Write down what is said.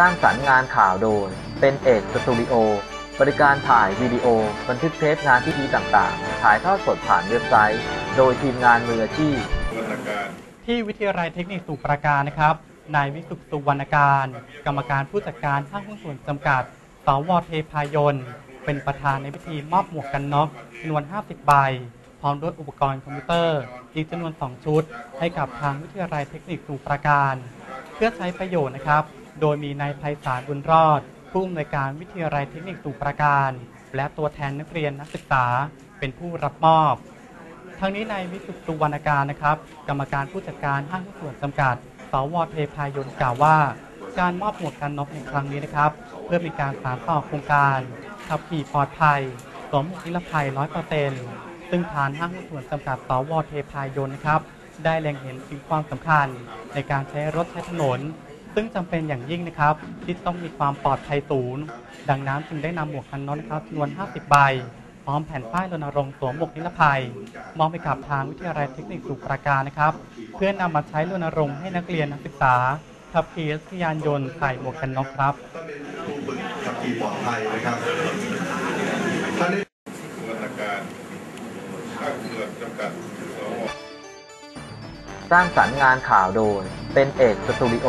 สร้างสรรค์งานข่าวโดย เป็นเอกสตูดิโอ บริการถ่ายวิดีโอ บันทึกเทปงานพิธีต่างๆ ถ่ายทอดสดผ่านเว็บไซต์ โดยทีมงานมืออาชีพที่วิทยาลัยเทคนิคสุปราการนะครับ นายวิสุทธิ์สุวรรณการ กรรมการผู้จัดการห้างหุ้นส่วนจำกัดสวเทพายน เป็นประธานในพิธีมอบหมวกกันน็อกจำนวน 50 ใบ พร้อมด้วยอุปกรณ์คอมพิวเตอร์อีกจำนวน 2 ชุด ให้กับทางวิทยาลัยเทคนิคสุปราการ เพื่อใช้ประโยชน์นะครับ โดยมีนายไพศาลบุญรอด ผู้อำนวยการวิทยาลัยเทคนิคสุปราการ และตัวแทนนักเรียนนักศึกษาเป็นผู้รับมอบ ทั้งนี้นายวิสุทธิ์สุวรรณการนะครับ กรรมการผู้จัดการห้างหุ้นส่วนจำกัดสวเทพายนกล่าวว่า การมอบหมวกกันน็อกในครั้งนี้นะครับ เพื่อมีการสานต่อโครงการขับขี่ปลอดภัยสวมหมวกนิรภัย100%ซึ่งทางห้างหุ้นส่วนจำกัดสวเทพายนนะครับ ได้เล็งเห็นถึงความสำคัญในการใช้รถใช้ถนน ซึ่งจำเป็นอย่างยิ่งนะครับ ที่ต้องมีความปลอดภัยสูง ดังนั้นจึงได้นำหมวกกันน็อกนะครับจำนวน 50 ใบ พร้อมแผ่นป้ายรณรงค์สวมหมวกนิรภัย มอบให้กับทางวิทยาลัยเทคนิคสุปราการนะครับ เพื่อนำมาใช้รณรงค์ให้นักเรียนนักศึกษาขับขี่รถยานยนต์ใส่หมวกกันน็อกครับถ้าเป็นผู้ฝึกขับขี่ปลอดภัยนะครับท่านได้วรรณการห้างส่วนจำกัดสร้างสรรค์งานข่าวโดย เป็นเอกสตูดิโอ